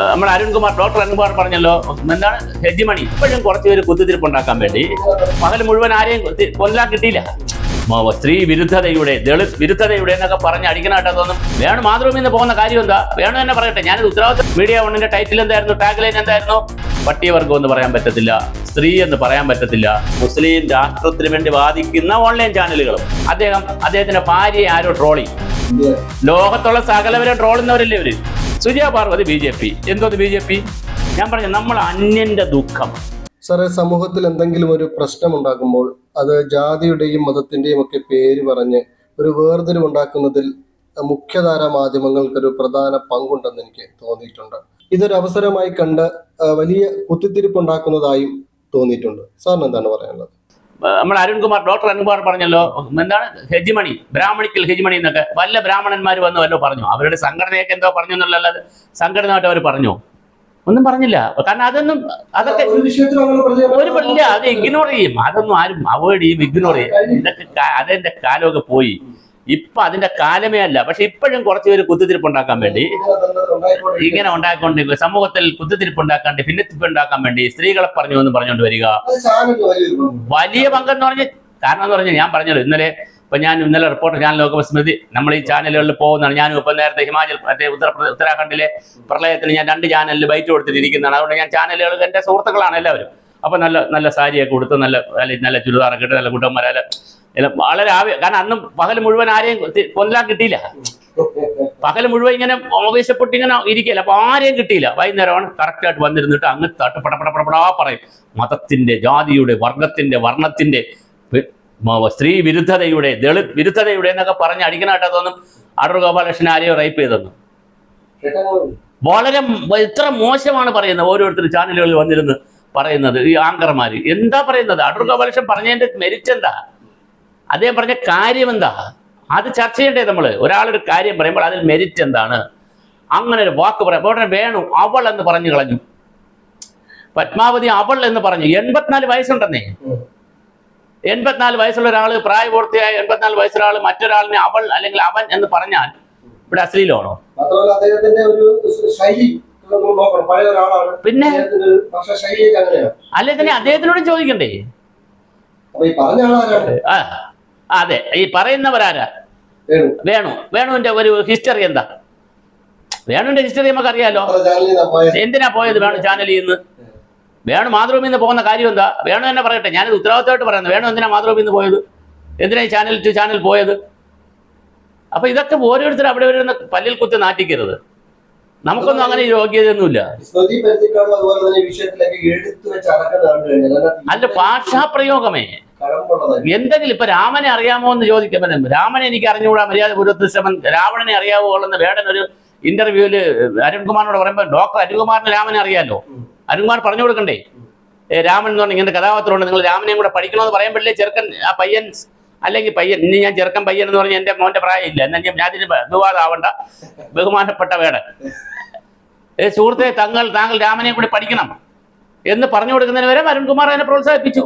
നമ്മുടെ അരുൺകുമാർ ഡോക്ടർ അരുൺകുമാർ പറഞ്ഞല്ലോ എന്താണ് ഹെജിമണി? ഇപ്പോഴും കുറച്ച് പേര് കുത്തിരിപ്പ് ഉണ്ടാക്കാൻ വേണ്ടി. പകൽ മുഴുവൻ ആരെയും കൊല്ലാൻ കിട്ടിയില്ല. സ്ത്രീ വിരുദ്ധതയുടെ ദളിത് വിരുദ്ധതയുടെ എന്നൊക്കെ പറഞ്ഞ് വേണു മാതൃഭൂമിയിൽ നിന്ന് പോകുന്ന കാര്യം എന്താ? വേണു തന്നെ പറയട്ടെ. ഞാനത് ഉത്തരവാദിത്വം മീഡിയ വണ്ണിന്റെ ടൈറ്റിൽ എന്തായിരുന്നു? ടാഗ് ലൈൻ എന്തായിരുന്നു? പട്ടികവർഗം എന്ന് പറയാൻ പറ്റത്തില്ല. സ്ത്രീ എന്ന് പറയാൻ പറ്റത്തില്ല. മുസ്ലിം രാഷ്ട്രത്തിന് വേണ്ടി വാദിക്കുന്ന ഓൺലൈൻ ചാനലുകളും അദ്ദേഹം അദ്ദേഹത്തിന്റെ ഭാര്യയെ ആരോ ട്രോളി ലോകത്തുള്ള സകലവരെ ട്രോളുന്നവരല്ലേ ഇവർ? Sujaya Parvathy B J P. എന്തോ ബി ജെ പി? ഞാൻ പറഞ്ഞു നമ്മൾ അന്യന്റെ ദുഃഖം. സാറേ സമൂഹത്തിൽ എന്തെങ്കിലും ഒരു പ്രശ്നം ഉണ്ടാകുമ്പോൾ അത് ജാതിയുടെയും മതത്തിന്റെയും ഒക്കെ പേര് പറഞ്ഞ് ഒരു വേർതിരിവ് ഉണ്ടാക്കുന്നതിൽ മുഖ്യധാര മാധ്യമങ്ങൾക്കൊരു പ്രധാന പങ്കുണ്ടെന്ന് എനിക്ക് തോന്നിയിട്ടുണ്ട്. ഇതൊരു അവസരമായി കണ്ട് വലിയ കുത്തിത്തിരിപ്പ് ഉണ്ടാക്കുന്നതായും തോന്നിയിട്ടുണ്ട്. സാറിന് എന്താണ് പറയാനുള്ളത്? നമ്മൾ അരുൺകുമാർ ഡോക്ടർ അരുൺകുമാർ പറഞ്ഞല്ലോ. എന്താണ്? ഹെജിമണി ബ്രാഹ്മണിക്കൽ ഹെജിമണി എന്നൊക്കെ. വല്ല ബ്രാഹ്മണന്മാർ വന്ന് വല്ലോ പറഞ്ഞു. അവരുടെ സംഘടനയൊക്കെ എന്തോ പറഞ്ഞു എന്നുള്ളത് സംഘടനയായിട്ട് അവർ പറഞ്ഞു. ഒന്നും പറഞ്ഞില്ല. കാരണം അതൊന്നും അതൊക്കെ ഒരു ഇല്ല. അത് ഇഗ്നോർ ചെയ്യും. അതൊന്നും ആരും അവോയ്ഡ് ചെയ്യും ഇഗ്നോർ ചെയ്യും. ഇതൊക്കെ അതിന്റെ കാലമൊക്കെ പോയി. ഇപ്പൊ അതിന്റെ കാലമേ അല്ല. പക്ഷെ ഇപ്പോഴും കുറച്ച് പേര് ഉണ്ടാക്കാൻ വേണ്ടി ഇങ്ങനെ ഉണ്ടാക്കൊണ്ട് സമൂഹത്തിൽ കുത്തിത്തിരിപ്പ് ഉണ്ടാക്കാണ്ട് ഭിന്നത്തിപ്പ് ഉണ്ടാക്കാൻ വേണ്ടി സ്ത്രീകളെ പറഞ്ഞു എന്ന് പറഞ്ഞുകൊണ്ട് വരിക. വലിയ പങ്കെന്ന് പറഞ്ഞ് കാരണം എന്ന് പറഞ്ഞാൽ ഞാൻ പറഞ്ഞല്ലോ ഇന്നലെ ഇപ്പൊ ഞാൻ ഇന്നലെ റിപ്പോർട്ട് ഞാൻ നോക്കുമ്പോൾ സ്മൃതി നമ്മൾ ഈ ചാനലുകളിൽ പോകുന്നതാണ്. ഞാൻ ഇപ്പൊ നേരത്തെ ഹിമാചൽ മറ്റേ ഉത്തർപ്രദേശ് ഉത്തരാഖണ്ഡിലെ പ്രളയത്തിൽ ഞാൻ രണ്ട് ചാനലിൽ ബൈറ്റ് കൊടുത്തിട്ടിരിക്കുന്നതാണ് അതുകൊണ്ട് ഞാൻ ചാനലുകൾ എന്റെ സുഹൃത്തുക്കളാണ് എല്ലാവരും. അപ്പൊ നല്ല നല്ല സാരിയൊക്കെ കൊടുത്ത് നല്ല നല്ല ചുരിദാറൊക്കെ ഇട്ട് നല്ല കുട്ടന്മാരെ വളരെ ആവ കാരണം അന്നും പകൽ മുഴുവൻ ആരെയും കൊല്ലാൻ കിട്ടിയില്ല. പകൽ മുഴുവൻ ഇങ്ങനെ ആവേശപ്പെട്ട് ഇങ്ങനെ ഇരിക്കില്ല അപ്പൊ ആരെയും കിട്ടിയില്ല. വൈകുന്നേരമാണ് കറക്റ്റായിട്ട് വന്നിരുന്നിട്ട് അങ്ങ് തട്ട് പടപടപടപടാ പറയും. മതത്തിന്റെ ജാതിയുടെ വർഗത്തിന്റെ വർണത്തിന്റെ സ്ത്രീ വിരുദ്ധതയുടെ ദളിത് വിരുദ്ധതയുടെ എന്നൊക്കെ പറഞ്ഞ് അടിക്കണായിട്ടതൊന്നും അടൂർ ഗോപാലകൃഷ്ണൻ ആരെയോ റേപ്പ് ചെയ്തെന്ന്? വളരെ ഇത്ര മോശമാണ് പറയുന്നത്. ഓരോരുത്തർ ചാനലുകളിൽ വന്നിരുന്ന് പറയുന്നത്. ഈ ആങ്കർമാര്. എന്താ പറയുന്നത്? അടൂർ ഗോപാലകൃഷ്ണൻ പറഞ്ഞതിന്റെ മെരിറ്റ് എന്താ? അദ്ദേഹം പറഞ്ഞ കാര്യം എന്താ? അത് ചർച്ച ചെയ്യണ്ടേ നമ്മൾ ഒരാളൊരു കാര്യം പറയുമ്പോൾ അതിൽ മെരിറ്റ് എന്താണ്? അങ്ങനെ ഒരു വാക്ക് പറയാം. ഉടനെ വേണു അവൾ എന്ന് പറഞ്ഞു കളഞ്ഞു. പത്മാവതി അവൾ എന്ന് പറഞ്ഞു. എൺപത്തിനാല് വയസ്സുണ്ടെന്നേ. എൺപത്തിനാല് വയസ്സുള്ള ഒരാൾ പ്രായപൂർത്തിയായ എൺപത്തിനാല് വയസ്സുള്ള ആൾ മറ്റൊരാളിനെ അവൾ അല്ലെങ്കിൽ അവൻ എന്ന് പറഞ്ഞാൽ ഇവിടെ അശ്ലീലമാണോ? പിന്നെ? അല്ലെ തന്നെ അദ്ദേഹത്തിനോട് ചോദിക്കണ്ടേ? ആ. അതെ ഈ പറയുന്നവരാരാ? വേണു. വേണു. വേണുവിന്റെ ഒരു ഹിസ്റ്ററി എന്താ? വേണുവിന്റെ ഹിസ്റ്ററി നിന്ന് പോയത് എന്തിനാ പോയത് വേണു ചാനലിൽ നിന്ന്? വേണു മാതൃഭൂമിയിൽ നിന്ന് പോകുന്ന കാര്യം എന്താ? വേണു തന്നെ പറയട്ടെ. ഞാനിത് ഉത്തരവാദിത്തമായിട്ട് പറയുന്നത്. വേണു എന്തിനാ മാതൃഭൂമിയിൽ നിന്ന് പോയത്? എന്തിനാ ഈ ചാനൽ ടു ചാനൽ പോയത്? അപ്പൊ ഇതൊക്കെ ഓരോരുത്തരും അവിടെ വരുന്ന പല്ലിൽ കുത്തി നാട്ടിക്കരുത് നമുക്കൊന്നും അങ്ങനെ യോഗ്യതയൊന്നുമില്ല. അല്ല ഭാഷാപ്രയോഗമേ. എന്തെങ്കിലും ഇപ്പൊ രാമനെ അറിയാമോ എന്ന് ചോദിക്കുമ്പോൾ രാമനെ എനിക്ക് അറിഞ്ഞുകൂടാ മര്യാദ പുരസ്തമൻ രാവണനെ അറിയാവോ എന്ന് വേടൻ ഒരു ഇന്റർവ്യൂവിൽ അരുൺകുമാറിനോട് പറയുമ്പോൾ ഡോക്ടർ അരുൺകുമാറിന് രാമനെ അറിയാലോ? അരുൺകുമാർ പറഞ്ഞു കൊടുക്കണ്ടേ? രാമൻ എന്ന് പറഞ്ഞ ഇങ്ങനെ കഥാപാത്രമുണ്ട് നിങ്ങൾ രാമനെയും കൂടെ പഠിക്കണമെന്ന് പറയുമ്പോഴേ ചെറുക്കൻ ആ പയ്യൻ അല്ലെങ്കിൽ പയ്യൻ ഇനി ഞാൻ ചെറുക്കൻ പയ്യൻ എന്ന് പറഞ്ഞാൽ എന്റെ മോന്റെ പ്രായമില്ല എന്നാൽ ഞാൻ അതിന് വിവാദമാവണ്ട ബഹുമാനപ്പെട്ട വേടൻ. ഏ സുഹൃത്തെ തങ്ങൾ താങ്കൾ രാമനെയും കൂടി പഠിക്കണം. എന്ന് പറഞ്ഞു കൊടുക്കുന്നതിന് വരെ അരുൺകുമാർ അതിനെ പ്രോത്സാഹിപ്പിച്ചു.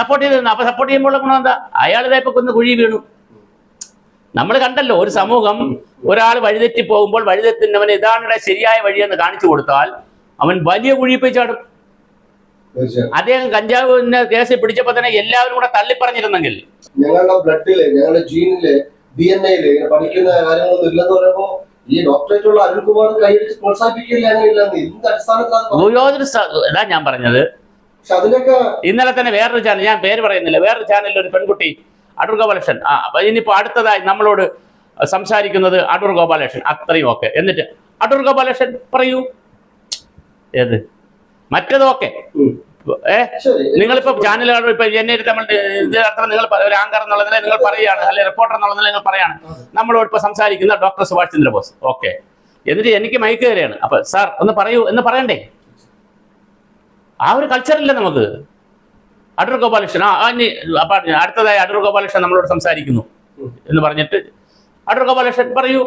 സപ്പോർട്ട് ചെയ്തിരുന്നു. അപ്പൊ സപ്പോർട്ട് ചെയ്യുമ്പോൾ ഗുണം എന്താ? അയാൾ ഇതായിപ്പോ കൊന്ന് കുഴി വീണു. നമ്മൾ കണ്ടല്ലോ ഒരു സമൂഹം ഒരാൾ വഴിതെറ്റി പോകുമ്പോൾ വഴിതെറ്റുന്നവൻ ഇതാണ് ശരിയായ എന്ന് കാണിച്ചു കൊടുത്താൽ അവൻ വലിയ കുഴി പോയി ചാടും. അദ്ദേഹം കഞ്ചാവിന്റെ കേസ് പിടിച്ചപ്പോ തന്നെ എല്ലാവരും കൂടെ തള്ളിപ്പറഞ്ഞിരുന്നെങ്കിൽ. ഞങ്ങളുടെ ബ്ലഡിൽ ഞങ്ങളുടെ ജീനിൽ ഡി എൻ എയിൽ പഠിക്കുന്ന കാര്യങ്ങളൊന്നും ഇല്ലെന്ന് പറയുമ്പോ ഈ ഡോക്ടറേറ്റ് ഉള്ള അരുൺകുമാർ കൈയടിച്ച് പ്രോത്സാഹിപ്പിക്കില്ല അങ്ങനെ ഇല്ലെന്ന് എന്ത് അടിസ്ഥാനത്തിലാണ് യാതൊരു സ- ഇതാ ഞാൻ പറഞ്ഞത്. പക്ഷെ അതിനൊക്കെ ഇന്നലെ തന്നെ വേറൊരു ചാനൽ ഞാൻ പേര് പറയുന്നില്ല വേറൊരു ചാനലിൽ ഒരു പെൺകുട്ടി അടൂർ ഗോപാലകൃഷ്ണൻ. ആ അപ്പൊ ഇനിയിപ്പോ അടുത്തതായി നമ്മളോട് സംസാരിക്കുന്നത് അടൂർ ഗോപാലകൃഷ്ണൻ. അത്രയും ഓക്കെ. എന്നിട്ട് അടൂർ ഗോപാലകൃഷ്ണൻ പറയൂ. ഏത്? മറ്റേതൊക്കെ. ഏ? നിങ്ങളിപ്പോ ചാനലുകൾ ഇപ്പൊ എന്നെ നമ്മൾ ഇത് നിങ്ങൾ ഒരു ആങ്കർ എന്നുള്ള നില നിങ്ങൾ പറയുകയാണ് അല്ലെ റിപ്പോർട്ടർ എന്നുള്ള നില നിങ്ങൾ പറയാണ് നമ്മളോട് ഇപ്പൊ സംസാരിക്കുന്ന ഡോക്ടർ സുഭാഷ് ചന്ദ്രബോസ്. ഓക്കെ എന്നിട്ട് എനിക്ക് മയക്ക് കയറിയാണ്. അപ്പൊ സാർ ഒന്ന് പറയൂ എന്ന് പറയണ്ടേ? ആ ഒരു കൾച്ചറില്ല നമുക്ക്? അടൂർ ഗോപാലകൃഷ്ണൻ. ആ ഇനി അടുത്തതായി അടൂർ ഗോപാലകൃഷ്ണൻ നമ്മളോട് സംസാരിക്കുന്നു എന്ന് പറഞ്ഞിട്ട് അടൂർ ഗോപാലകൃഷ്ണൻ പറയൂ.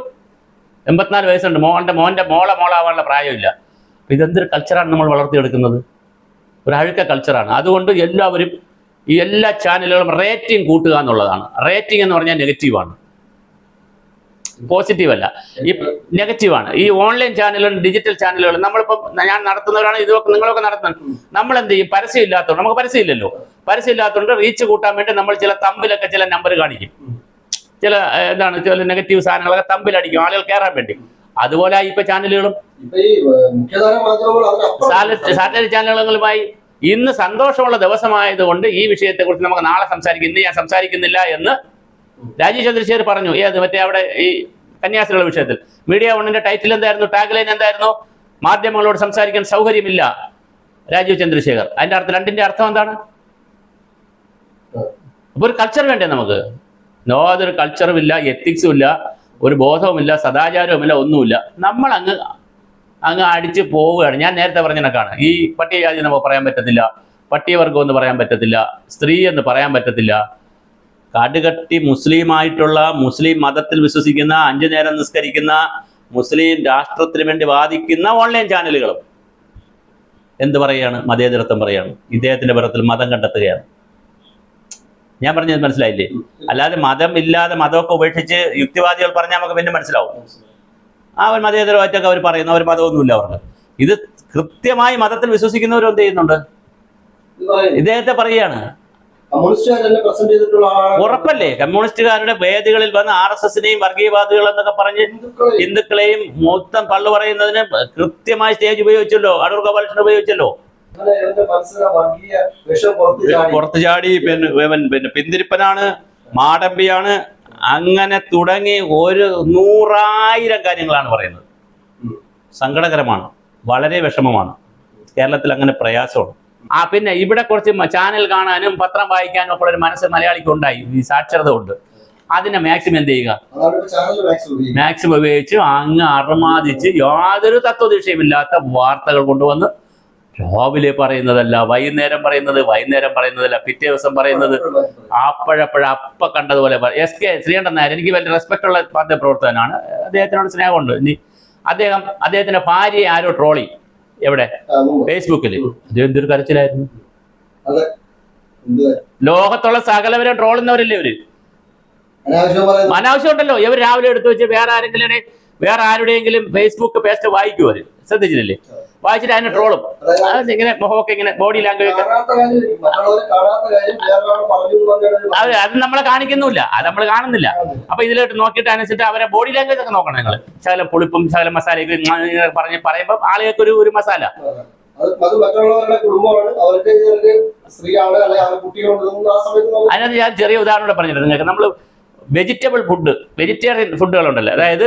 എൺപത്തിനാല് വയസ്സുണ്ട്. മോന്റെ മോന്റെ മോളെ മോളാവാനുള്ള പ്രായമില്ല. ഇതെന്തൊരു കൾച്ചറാണ് നമ്മൾ വളർത്തിയെടുക്കുന്നത്? ഒരു അഴുക്ക കൾച്ചറാണ് അതുകൊണ്ട് എല്ലാവരും ഈ എല്ലാ ചാനലുകളും റേറ്റിംഗ് കൂട്ടുക എന്നുള്ളതാണ്. റേറ്റിംഗ് എന്ന് പറഞ്ഞാൽ നെഗറ്റീവാണ് പോസിറ്റീവ് അല്ല. ഈ നെഗറ്റീവാണ് ഈ ഓൺലൈൻ ചാനലുകളും ഡിജിറ്റൽ ചാനലുകളും നമ്മളിപ്പം ഞാൻ നടത്തുന്നവരാണ് ഇതൊക്കെ നിങ്ങളൊക്കെ നടത്തുന്നത് നമ്മൾ എന്ത് ചെയ്യും? പരസ്യം ഇല്ലാത്തതുകൊണ്ട് നമുക്ക് പരസ്യം ഇല്ലല്ലോ പരസ്യം ഇല്ലാത്തതുകൊണ്ട് റീച്ച് കൂട്ടാൻ വേണ്ടി നമ്മൾ ചില തമ്പിലൊക്കെ ചില നമ്പർ കാണിക്കും. ചില എന്താണ്? ചില നെഗറ്റീവ് സാധനങ്ങളൊക്കെ തമ്പിലടിക്കും. ആളുകൾ കയറാൻ വേണ്ടി. അതുപോലെ ഇപ്പൊ ചാനലുകളും സാറ്റലൈറ്റ് ചാനലുകളുമായി ഇന്ന് സന്തോഷമുള്ള ദിവസമായതുകൊണ്ട് ഈ വിഷയത്തെ കുറിച്ച് നമുക്ക് നാളെ സംസാരിക്കും. ഇന്ന് ഞാൻ സംസാരിക്കുന്നില്ല എന്ന് രാജീവ് ചന്ദ്രശേഖർ പറഞ്ഞു. ഏത് മറ്റേ അവിടെ ഈ കന്യാസ്ത്രീകളുടെ വിഷയത്തിൽ. മീഡിയ വണ്ണിന്റെ ടൈറ്റിൽ എന്തായിരുന്നു? ടാഗ് ലൈൻ എന്തായിരുന്നു? മാധ്യമങ്ങളോട് സംസാരിക്കാൻ സൗകര്യമില്ല രാജീവ് ചന്ദ്രശേഖർ. അതിന്റെ അർത്ഥം രണ്ടിന്റെ അർത്ഥം എന്താണ്? അപ്പൊ ഒരു കൾച്ചർ വേണ്ടേ നമുക്ക്? യാതൊരു കൾച്ചറും ഇല്ല എത്തിക്സും ഇല്ല ഒരു ബോധവുമില്ല സദാചാരവുമില്ല ഒന്നുമില്ല. നമ്മൾ അങ്ങ് അങ്ങ് അടിച്ച് പോവുകയാണ്. ഞാൻ നേരത്തെ പറഞ്ഞ കണക്കാണ് ഈ പട്ടികജാതി നമുക്ക് പറയാൻ പറ്റത്തില്ല. പട്ടികവർഗം എന്ന് പറയാൻ പറ്റത്തില്ല. സ്ത്രീ എന്ന് പറയാൻ പറ്റത്തില്ല. കടുകട്ടി മുസ്ലിമായിട്ടുള്ള മുസ്ലിം മതത്തിൽ വിശ്വസിക്കുന്ന അഞ്ചു നേരം നിസ്കരിക്കുന്ന മുസ്ലിം രാഷ്ട്രത്തിന് വേണ്ടി വാദിക്കുന്ന ഓൺലൈൻ ചാനലുകളും എന്ത് പറയാണ്? മതേതരത്വം പറയാണ്. ഇദ്ദേഹത്തിന്റെ പരത്തിൽ മതം കണ്ടെത്തുകയാണ്. ഞാൻ പറഞ്ഞത് മനസ്സിലായില്ലേ? അല്ലാതെ മതം ഇല്ലാതെ മതമൊക്കെ ഉപേക്ഷിച്ച് യുക്തിവാദികൾ പറഞ്ഞാൽ നമുക്ക് പിന്നെ മനസ്സിലാവും. ആ ഒരു മതേതരമായിട്ടൊക്കെ അവർ പറയുന്നു. അവർ മതമൊന്നുമില്ല അവർക്ക്. ഇത് കൃത്യമായി മതത്തിൽ വിശ്വസിക്കുന്നവരും എന്ത് ചെയ്യുന്നുണ്ട്? ഇദ്ദേഹത്തെ പറയുകയാണ്. ഉറപ്പല്ലേ? കമ്മ്യൂണിസ്റ്റുകാരുടെ വേദികളിൽ വന്ന് ആർ എസ് എസിനെയും വർഗീയവാദികൾ എന്നൊക്കെ പറഞ്ഞ് ഹിന്ദുക്കളെ ഹിന്ദുക്കളെയും മൊത്തം പള്ളു പറയുന്നതിന് കൃത്യമായി സ്റ്റേജ് ഉപയോഗിച്ചല്ലോ. അടൂർ ഗോപാലകൃഷ്ണൻ ഉപയോഗിച്ചല്ലോ. പുറത്തുചാടി പുറത്തു ചാടി. പിന്നെ പിന്നെ പിന്തിരിപ്പനാണ് മാടമ്പിയാണ്. അങ്ങനെ തുടങ്ങി ഒരു നൂറായിരം കാര്യങ്ങളാണ് പറയുന്നത്. സങ്കടകരമാണ്. വളരെ വിഷമമാണ്. കേരളത്തിൽ അങ്ങനെ പ്രയാസമാണ്. ആ പിന്നെ ഇവിടെ കുറച്ച് ചാനൽ കാണാനും പത്രം വായിക്കാനും ഒക്കെ ഒരു മനസ്സ് മലയാളിക്ക് ഉണ്ടായി. ഈ സാക്ഷരത ഉണ്ട് അതിനെ മാക്സിമം എന്ത് ചെയ്യുക. മാക്സിമം ഉപയോഗിച്ച് അങ്ങ് അർമാദിച്ച് യാതൊരു തത്വദീക്ഷയുമില്ലാത്ത വാർത്തകൾ കൊണ്ടുവന്ന് രാവിലെ പറയുന്നതല്ല വൈകുന്നേരം പറയുന്നത് വൈകുന്നേരം പറയുന്നതല്ല പിറ്റേ ദിവസം പറയുന്നത്. അപ്പോഴപ്പോഴ അപ്പ കണ്ടതുപോലെ എസ് കെ ശ്രീകണ്ഠൻ നായർ എനിക്ക് വലിയ റെസ്പെക്ട് ഉള്ള മാധ്യമപ്രവർത്തകനാണ് അദ്ദേഹത്തിനോട് സ്നേഹമുണ്ട്. ഇനി അദ്ദേഹം അദ്ദേഹത്തിന്റെ ഭാര്യയെ ആരോ ട്രോളി എവിടെ. ഫേസ്ബുക്കിൽ അദ്ദേഹം എന്തൊരു കരച്ചിലായിരുന്നു? ലോകത്തുള്ള സകലവരെ ട്രോളുന്നവരല്ലേ ഇവർ? അനാവശ്യം ഉണ്ടല്ലോ. ഇവർ രാവിലെ എടുത്തു വെച്ച് വേറെ ആരെങ്കിലും വേറെ ആരുടെയെങ്കിലും ഫേസ്ബുക്ക് പേസ്റ്റ് വായിക്കും അവർ? ശ്രദ്ധിച്ചില്ലേ വായിച്ചിട്ട് അതിനെ ട്രോളും അത് ഇങ്ങനെ മുഖമൊക്കെ ഇങ്ങനെ ബോഡി ലാംഗ്വേജ് അതെ അത് നമ്മളെ കാണിക്കുന്നില്ല അത് നമ്മൾ കാണുന്നില്ല. അപ്പൊ ഇതിലോട്ട് നോക്കിയിട്ട് അനുസരിച്ച് അവരെ ബോഡി ലാംഗ്വേജ് ഒക്കെ നോക്കണം നിങ്ങൾ ശകലം പുളിപ്പും ശകലം മസാലയൊക്കെ പറഞ്ഞ് പറയുമ്പോൾ ആളുകൾക്ക് ഒരു ഒരു മസാല. അത് അത് മറ്റുള്ളവരുടെ കുടുംബമാണ്. അവർക്ക് ഇവർക്ക് സ്ത്രീയാണ് അല്ലെങ്കിൽ അവർ കുട്ടികളുണ്ട് ആ സമയത്ത് നമുക്ക് അതിനകത്ത് ഞാൻ ചെറിയ ഉദാഹരണം പറഞ്ഞിട്ടുണ്ട്. നിങ്ങൾക്ക് നമ്മൾ വെജിറ്റബിൾ ഫുഡ് വെജിറ്റേറിയൻ ഫുഡുകളുണ്ടല്ലോ. അതായത്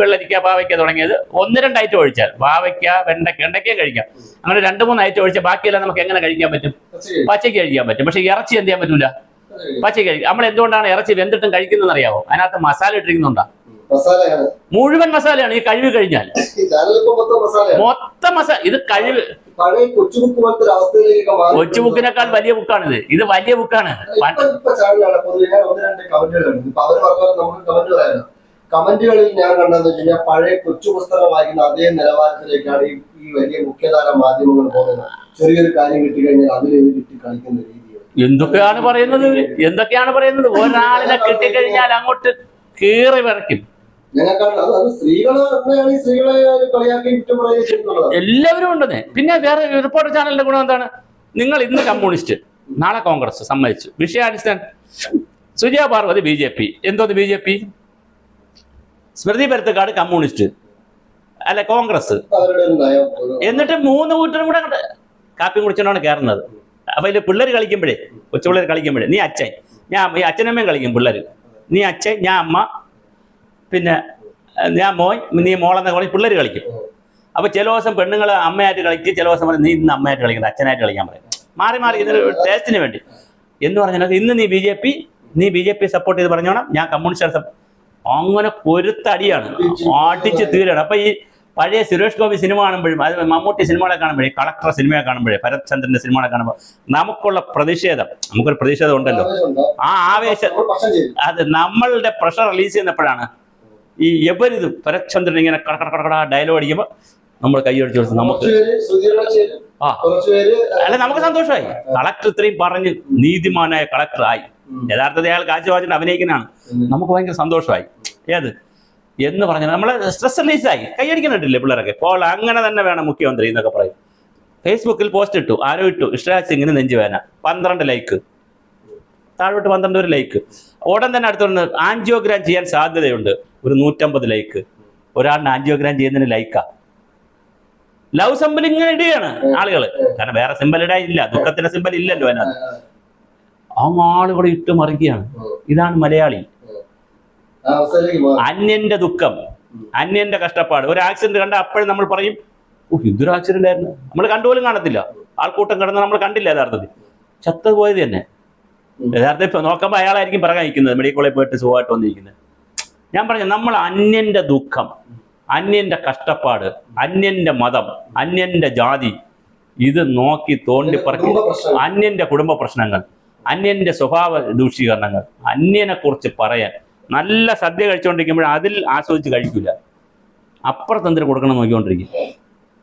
വെള്ളരിക്ക പാവയ്ക്ക തുടങ്ങിയത് ഒന്ന് രണ്ട് ഐറ്റം ഒഴിച്ചാൽ പാവയ്ക്ക വെണ്ടയ്ക്ക വെണ്ടയ്ക്ക കഴിക്കാം. അങ്ങനെ രണ്ട് മൂന്ന് ഐറ്റം ഒഴിച്ചാൽ ബാക്കിയെല്ലാം നമുക്ക് എങ്ങനെ കഴിക്കാൻ പറ്റും? പച്ചയ്ക്ക് കഴിക്കാൻ പറ്റും. പക്ഷേ ഇറച്ചി എന്ത് ചെയ്യാൻ പറ്റൂല? പച്ചയ്ക്ക് കഴിക്കും. നമ്മൾ എന്തുകൊണ്ടാണ് ഇറച്ചി വെന്തിട്ടും കഴിക്കുന്നതെന്ന് അറിയാമോ അതിനകത്ത് മസാല ഇട്ടിരിക്കുന്നുണ്ടാ? മുഴുവൻ മസാലയാണ് ഈ കഴിവ് കഴിഞ്ഞാൽ. മൊത്തം മസാല ഇത് കഴിവ്. പഴയ കൊച്ചുബുക്ക് പോലത്തെ ഒരു അവസ്ഥയിലേക്ക് മാറി. കൊച്ചു ബുക്കിനേക്കാൾ വലിയ ബുക്കാണിത്. ഇത് വലിയ ബുക്കാണ്. കമന്റുകളിൽ ഞാൻ കണ്ടതെന്ന് വെച്ച് കഴിഞ്ഞാൽ പഴയ കൊച്ചു പുസ്തകം വായിക്കുന്ന അതേ നിലവാരത്തിലേക്കാണ് ഈ ഈ വലിയ മുഖ്യധാര മാധ്യമങ്ങൾ പോകുന്നത്. ചെറിയൊരു കാര്യം കിട്ടിക്കഴിഞ്ഞാൽ അതിലേക്ക് കിട്ടി കളിക്കുന്ന രീതിയാണ് എന്തൊക്കെയാണ് പറയുന്നത്? എന്തൊക്കെയാണ് പറയുന്നത്? ഒരാളിനെ കിട്ടിക്കഴിഞ്ഞാൽ അങ്ങോട്ട് കീറി വിറയ്ക്കും ഞങ്ങൾക്കാണ് അത് സ്ത്രീകൾ സ്ത്രീകളെ കളിയാക്കി എല്ലാവരും ഉണ്ടെന്നേ. പിന്നെ വേറെ റിപ്പോർട്ടർ ചാനലിന്റെ ഗുണം എന്താണ്? നിങ്ങൾ ഇന്ന് കമ്മ്യൂണിസ്റ്റ് നാളെ കോൺഗ്രസ് സമ്മതിച്ചു. വിഷയാടിസ്ഥാനം Sujaya Parvathy B J P. എന്തോന്ന് B J P? Smriti Parathakkad communist. അല്ല കോൺഗ്രസ്. എന്നിട്ട് മൂന്ന് കൂട്ടരും കൂടെ കാപ്പി കുടിച്ചോണ്ടാണ് കയറുന്നത് അപ്പൊ ഇതിൽ പിള്ളേർ കളിക്കുമ്പോഴേ കൊച്ചു പിള്ളേർ കളിക്കുമ്പോഴേ നീ അച്ഛൻ ഞാൻ ഈ അച്ഛനമ്മയും കളിക്കും പിള്ളേർ നീ അച്ഛൻ ഞാൻ അമ്മ പിന്നെ ഞാൻ മോൻ നീ മോളെന്നൊക്കെ പറഞ്ഞ് പിള്ളേർ കളിക്കും. അപ്പോൾ ചില ദിവസം പെണ്ണുങ്ങൾ അമ്മയായിട്ട് കളിക്കും ചില ദിവസം പറയും നീ ഇന്ന് അമ്മയായിട്ട് കളിക്കുന്നത് അച്ഛനായിട്ട് കളിക്കാൻ പറയും. മാറി മാറി ഇതിന് ടേസ്റ്റിന് വേണ്ടി. എന്ന് പറഞ്ഞാൽ ഇന്ന് നീ ബി ജെ പി നീ ബി ജെ പി സപ്പോർട്ട് ചെയ്ത് പറഞ്ഞോണം ഞാൻ കമ്മ്യൂണിസ്റ്റ് അങ്ങനെ പൊരുത്തടിയാണ്. ആട്ടിച്ച് തീരാണ് അപ്പൊ ഈ പഴയ സുരേഷ് ഗോപി സിനിമ കാണുമ്പോഴും അത് മമ്മൂട്ടി സിനിമകളെ കാണുമ്പോഴേ കളക്ടർ സിനിമയെ കാണുമ്പോഴേ ഭരത് ചന്ദ്രന്റെ സിനിമകളെ കാണുമ്പോൾ നമുക്കുള്ള പ്രതിഷേധം നമുക്കൊരു പ്രതിഷേധം ഉണ്ടല്ലോ. ആ ആവേശം അത് നമ്മളുടെ പ്രഷർ റിലീസ് ചെയ്യുന്നപ്പോഴാണ് ഈ എവരിത് പരച്ചന്ദ്രൻ ഇങ്ങനെ കട കട കട ഡയലോഗ് അടിക്കുമ്പോൾ നമ്മൾ കൈയടിച്ചു കൊടുത്ത് നമുക്ക് ആ. അല്ല നമുക്ക് സന്തോഷമായി. കളക്ടർ ഇത്രയും പറഞ്ഞ് നീതിമാനായ കളക്ടർ ആയി. യഥാർത്ഥത്തിൽ അയാൾ കാഴ്ചവാച്ചിട്ട് അഭിനയിക്കുന്നതാണ്. നമുക്ക് ഭയങ്കര സന്തോഷമായി. ഏത്? എന്ന് പറഞ്ഞാൽ നമ്മളെ സ്ട്രെസ് റിലീസായി കൈയടിക്കുന്നുണ്ടല്ലേ പിള്ളേരൊക്കെ? പോൾ അങ്ങനെ തന്നെ വേണം മുഖ്യമന്ത്രി എന്നൊക്കെ പറയും. ഫേസ്ബുക്കിൽ പോസ്റ്റ് ഇട്ടു. ആരോ ഇട്ടു. ഇഷ്ടരാജ് സിംഗിന് നെഞ്ചുവേന പന്ത്രണ്ട് ലൈക്ക് താഴോട്ട് പന്ത്രണ്ട് ഒരു ലൈക്ക് ഉടൻ തന്നെ അടുത്തുണ്ട് ആൻജിയോഗ്രാം ചെയ്യാൻ സാധ്യതയുണ്ട്. ഒരു നൂറ്റമ്പത് ലൈക്ക് ഒരാളിന് ആൻജിയോഗ്രാം ചെയ്യുന്നതിന് ലൈക്കാ ലവ് സിമ്പൽ ഇങ്ങനെ ഇടുകയാണ് ആളുകൾ കാരണം വേറെ സിമ്പൽ ഇടാൻ ഇല്ല. ദുഃഖത്തിന്റെ സിമ്പൽ ഇല്ലല്ലോ അതിനകത്ത്. ആ ആളുകൾ ഇട്ട് മറിക്കുകയാണ്. ഇതാണ് മലയാളി. അന്യന്റെ ദുഃഖം അന്യന്റെ കഷ്ടപ്പാട്. ഒരു ആക്സിഡന്റ് കണ്ട അപ്പോഴും നമ്മൾ പറയും ഓ ഇതൊരു ആക്സിഡന്റ് ആയിരുന്നു. നമ്മൾ കണ്ടുപോലും കാണത്തില്ല. ആൾക്കൂട്ടം കിടന്ന് നമ്മൾ കണ്ടില്ല യഥാർത്ഥത്തിൽ. ചത്തത് പോയത് തന്നെ. യഥാർത്ഥത്തിൽ നോക്കുമ്പോൾ അയാളായിരിക്കും പറയാൻ നിൽക്കുന്നത്. മെഡിക്കൽ പോയിട്ട് സുഖമായിട്ട് വന്നിരിക്കുന്നത്. ഞാൻ പറഞ്ഞ നമ്മൾ അന്യന്റെ ദുഃഖം അന്യന്റെ കഷ്ടപ്പാട് അന്യന്റെ മതം അന്യന്റെ ജാതി ഇത് നോക്കി തോണ്ടി പറക്കി അന്യന്റെ കുടുംബ പ്രശ്നങ്ങൾ അന്യന്റെ സ്വഭാവ ദൂഷീകരണങ്ങൾ അന്യനെ കുറിച്ച് പറയാൻ. നല്ല സദ്യ കഴിച്ചുകൊണ്ടിരിക്കുമ്പോൾ അതിൽ ആസ്വദിച്ച് കഴിക്കില്ല അപ്പുറത്തെന്തിന് കൊടുക്കണം നോക്കിക്കൊണ്ടിരിക്കും.